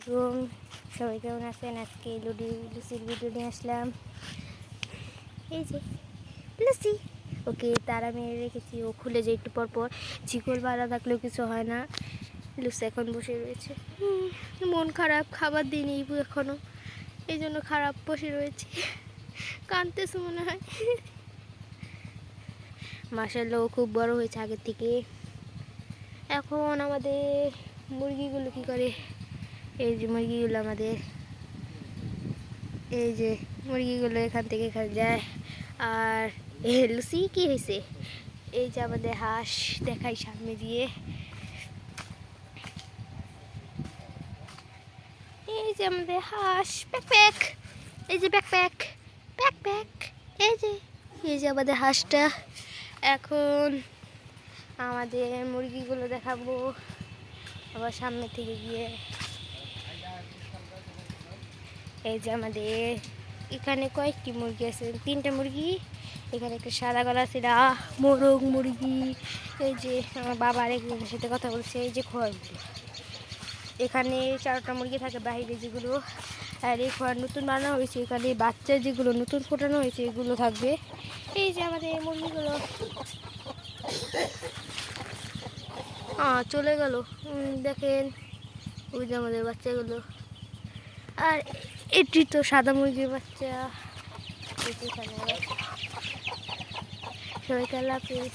আলাইকুম। সবাই কেমন আছেন? আজকে লুডি, লুসির ভিডিও নিয়ে আসলাম। এই যে, লুসি। ওকে, তারা মেরে রেখেছি। ও খুলে যায় একটু পর পর। চিকল বাড়া থাকলেও কিছু হয় না। লুসি এখন বসে রয়েছে। মন খারাপ, খাবার দিইনি এখনও এই জন্য খারাপ বসে রয়েছে। কাঁদতেছে মনে হয়। মাসাল্লাহ ও খুব বড় হয়েছে আগের থেকে। এখন আমাদের মুরগিগুলো কি করে? এই যে মুরগিগুলো আমাদের, এই যে মুরগিগুলো এখান থেকে এখানে যায়। আর এ, লুসি, কি হয়েছে এই যে আমাদের হাঁস দেখাই সামনে দিয়ে। এই যে আমাদের হাঁস ব্যাকপ্যাক এই যে ব্যাকপ্যাক ব্যাকপ্যাক এই যে এই যে আমাদের হাঁসটা। এখন আমাদের মুরগিগুলো দেখাবো। আবার সামনে থেকে গিয়ে। এই যে আমাদের এখানে কয়েকটি মুরগি আছে, তিনটা মুরগি, এখানে একটা সাদা গলা সিরা মোরগ মুরগি, এই যে আমার বাবা আরেকজনের সাথে কথা বলছে, এই যে খড়গুলো এখানে চারটা মুরগি থাকে বাইরে যেগুলো, আর এই খড় নতুন বানানো হয়েছে, এখানে বাচ্চা যেগুলো নতুন ফোটানো হয়েছে, এগুলো থাকবে। এই যে আমাদের মুরগিগুলো। চলে গেল। দেখেন, ওই যে আমাদের বাচ্চাগুলো। আর এটি তো সাদা মুরগির বাচ্চা। সবাই খেলা হাফিজ।